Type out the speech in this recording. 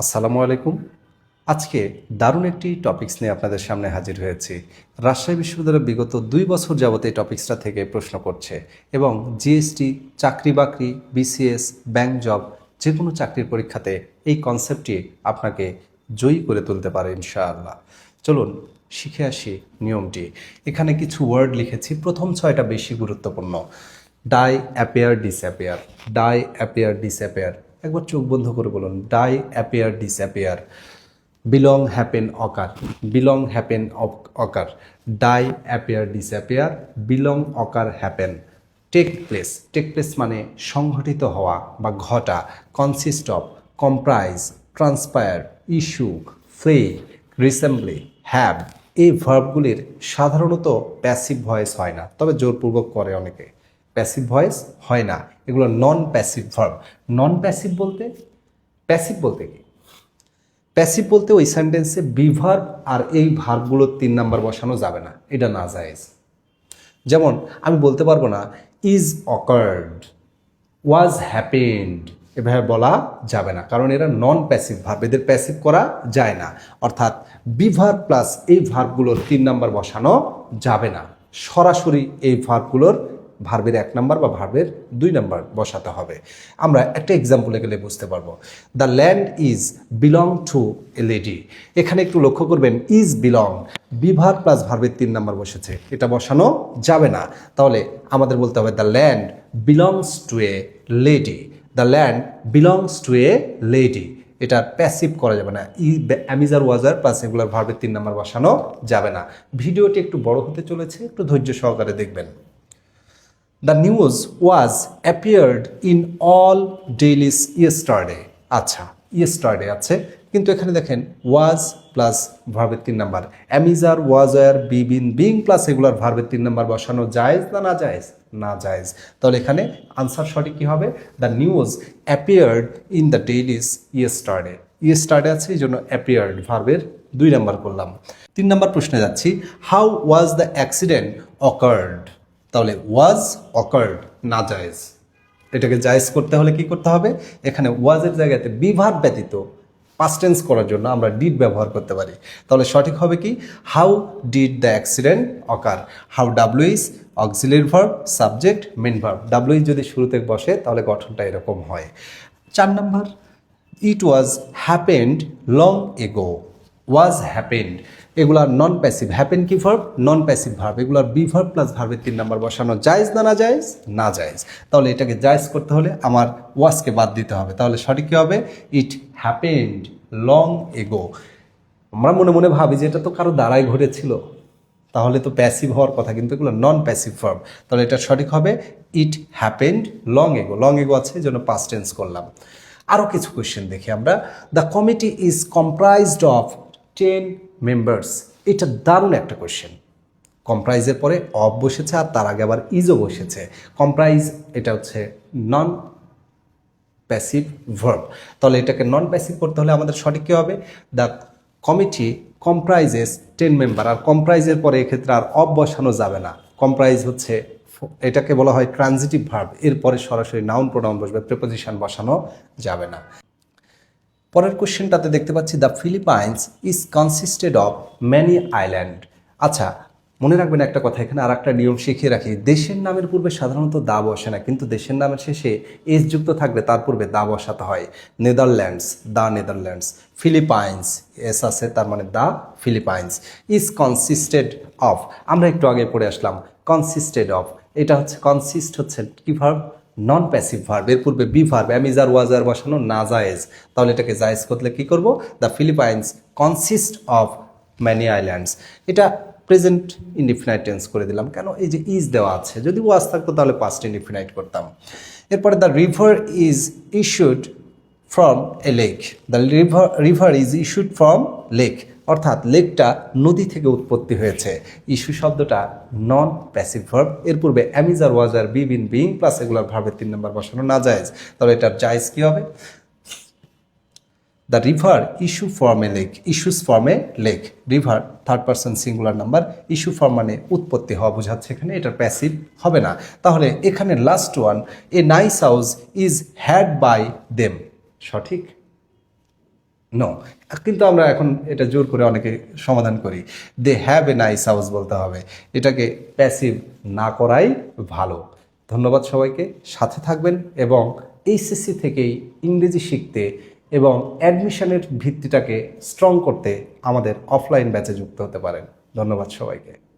আসসালামু আলাইকুম। আজকে দারুণ একটি টপিক্স নিয়ে আপনাদের সামনে হাজির হয়েছি। রাজশাহী বিশ্ববিদ্যালয় বিগত দুই বছর যাবত এই টপিকসটা থেকে প্রশ্ন করছে এবং জিএসটি চাকরি বাকরি বিসিএস ব্যাংক জব যে কোনো চাকরির পরীক্ষাতে এই কনসেপ্টটি আপনাকে জয়ী করে তুলতে পারে ইনশাআল্লাহ। চলুন, শিখে আসি নিয়মটি। এখানে কিছু ওয়ার্ড লিখেছি। প্রথম ছয়টা বেশি গুরুত্বপূর্ণ। Die appear disappear die appear disappear একবার চোখ বন্ধ করে বলুন die appear disappear belong happen occur belong happen occur die appear disappear belong occur happen take place take place মানে সংঘটিত হওয়া বা ঘটা consist of comprise transpire issue flee resemble have এই ভার্বগুলির সাধারণত প্যাসিভ ভয়েস হয় না, তবে জোরপূর্বক করে অনেকে। প্যাসিভ ভয়েস হয় না। এগুলো non passive verb non passive বলতে প্যাসিভ বলতে কি? প্যাসিভ বলতে ওই সেন্টেন্সে বিভার্ব আর এই ভার্বগুলোর তিন নাম্বার বসানো যাবে না। এটা না জায়েজ যেমন, আমি বলতে পারব না ইজ অকার্ড ওয়াজ হ্যাপেন্ড এভাবে বলা যাবে না। কারণ এরা নন প্যাসিভ ভার্ব এদের প্যাসিভ করা যায় না। অর্থাৎ বিভার প্লাস এই ভার্বগুলোর তিন নাম্বার বসানো যাবে না। সরাসরি এই ভার্বগুলোর ভার্বের এক নাম্বার বা ভার্বের দুই নাম্বার বসাতে হবে। আমরা একটা এক্সাম্পলে গেলে বুঝতে পারব। The land is belong to a lady এখানে একটু লক্ষ্য করবেন ইজ বিলং বিভার প্লাস ভার্বের তিন নাম্বার বসেছে। এটা বসানো যাবে না। তাহলে আমাদের বলতে হবে the land belongs to a lady the land belongs to a lady এটা প্যাসিভ করা যাবে না। ই অ্যামিজার ওয়াজার প্লাস এগুলোর ভার্বের তিন নাম্বার বসানো যাবে না। ভিডিওটি একটু বড় হতে চলেছে, একটু ধৈর্য সহকারে দেখবেন। The news was appeared in all dailies yesterday আচ্ছা ইয়েস্টারডে আছে। কিন্তু এখানে দেখেন ওয়াজ প্লাস ভার্বের তিন number. Am is are was were be been being plus এগুলার ভার্বের তিন নাম্বার বসানো জায়েজ না না জায়েজ না জায়েজ তাহলে এখানে আনসার সঠিক কী হবে? The news appeared in the dailies yesterday yesterday আছে, এই জন্য অ্যাপিয়ার্ড ভার্বের দুই নাম্বার করলাম। তিন নাম্বার প্রশ্নে যাচ্ছি। How was the accident occurred তাহলে ওয়াজ অকার্ড না জায়েজ এটাকে জায়েজ করতে হলে কি করতে হবে? এখানে ওয়াজের জায়গাতে বিভার ব্যতীত পাস্টেন্স করার জন্য আমরা ডিড ব্যবহার করতে পারি। তাহলে সঠিক হবে কি? How did the accident occur how W is auxiliary verb subject main verb W যদি শুরুতে বসে, তাহলে গঠনটা এরকম হয়। চার number it was happened long এগো ওয়াজ হ্যাপেন্ড এগুলার নন প্যাসিভ হ্যাপেন কি ভার্ব নন প্যাসিভ ভার্ব এগুলার বি ভার্ব প্লাস ভার্বের তিন নাম্বার বসানো জায়েজ না না জায়েজ না জায়েজ তাহলে এটাকে জায়েজ করতে হলে আমার ওয়াজকে বাদ দিতে হবে। তাহলে সঠিক কী হবে? ইট হ্যাপেন্ড লং এগো আমরা মনে মনে ভাবি যে এটা তো কারও দ্বারাই ঘটেছিল। তাহলে তো প্যাসিভ হওয়ার কথা, কিন্তু এগুলো নন প্যাসিভ ভার্ব তাহলে এটা সঠিক হবে it happened long ago long ago আছে, এই জন্য পাস্ট টেন্স করলাম। আরও কিছু কোয়েশ্চেন দেখি আমরা। The committee is comprised of ten members এটা দারুণ একটা কোয়েশ্চেন কম্প্রাইজের পরে অফ বসেছে আর তার আগে আবার ইজও বসেছে। কম্প্রাইজ এটা হচ্ছে নন প্যাসিভ ভার্ব তাহলে এটাকে নন প্যাসিভ করতে হলে আমাদের সঠিক কী হবে? The committee comprises ten member আর কম্প্রাইজের পরে এক্ষেত্রে আর অফ বসানো যাবে না। কম্প্রাইজ হচ্ছে এটাকে বলা হয় ট্রানজিটিভ ভার্ব এরপরে সরাসরি নাউন প্রোনাউন বসবে প্রেপোজিশন বসানো যাবে না। পরের কোশ্চেনটাতে দেখতে পাচ্ছি the Philippines is consisted of many island. আচ্ছা মনে রাখবেন একটা কথা, এখানে আর একটা নিয়ম শিখিয়ে রাখি। দেশের নামের পূর্বে সাধারণত দা বসে না, কিন্তু দেশের নামের শেষে এস যুক্ত থাকলে তার পূর্বে দা বসাতে হয়। Netherlands, the Netherlands. Philippines, S আছে, তার মানে the Philippines. Is consisted of, আমরা একটু আগে পড়ে আসলাম। কনসিস্টেড অফ, এটা হচ্ছে, কনসিস্ট হচ্ছে কি ভার্ব নন প্যাসিভ ভার্ব এর পূর্বে বি ভার্ব অ্যামিজার ওয়াজার বসানো না জায়েজ। তাহলে এটাকে জায়েজ করলে কি করব? The Philippines consist of many islands এটা প্রেজেন্ট ইনডিফিনাইট টেন্স করে দিলাম। কেন? এই যে ইজ দেওয়া আছে। যদি ওয়াজ থাকতো তাহলে পাস্ট ইনডিফিনাইট করতাম। এরপরে the river is issued from a lake the river river is issued from lake অর্থাৎ লেকটা নদী থেকে উৎপত্তি হয়েছে। ইস্যু শব্দটা নন প্যাসিভ ভার্ব এর পূর্বে am is are was were be been being plus এগুলোর ভার্বের তিন নম্বর বসানো না জায়েজ তাহলে এটার জায়েজ কী হবে? The river issue form lake issues ফর্মে lake river third person singular number issue form মানে উৎপত্তি হওয়া বোঝাচ্ছে এখানে। এটার প্যাসিভ হবে না। তাহলে এখানে last one a nice house is had by them সঠিক? নো কিন্তু আমরা এখন এটা জোর করে অনেকে সমাধান করি। They have a nice house বলতে হবে। এটাকে প্যাসিভ না করাই ভালো। ধন্যবাদ সবাইকে। সাথে থাকবেন এবং এইচএসসি থেকেই ইংরেজি শিখতে এবং অ্যাডমিশনের ভিত্তিটাকে স্ট্রং করতে আমাদের অফলাইন ব্যাচে যুক্ত হতে পারেন। ধন্যবাদ সবাইকে।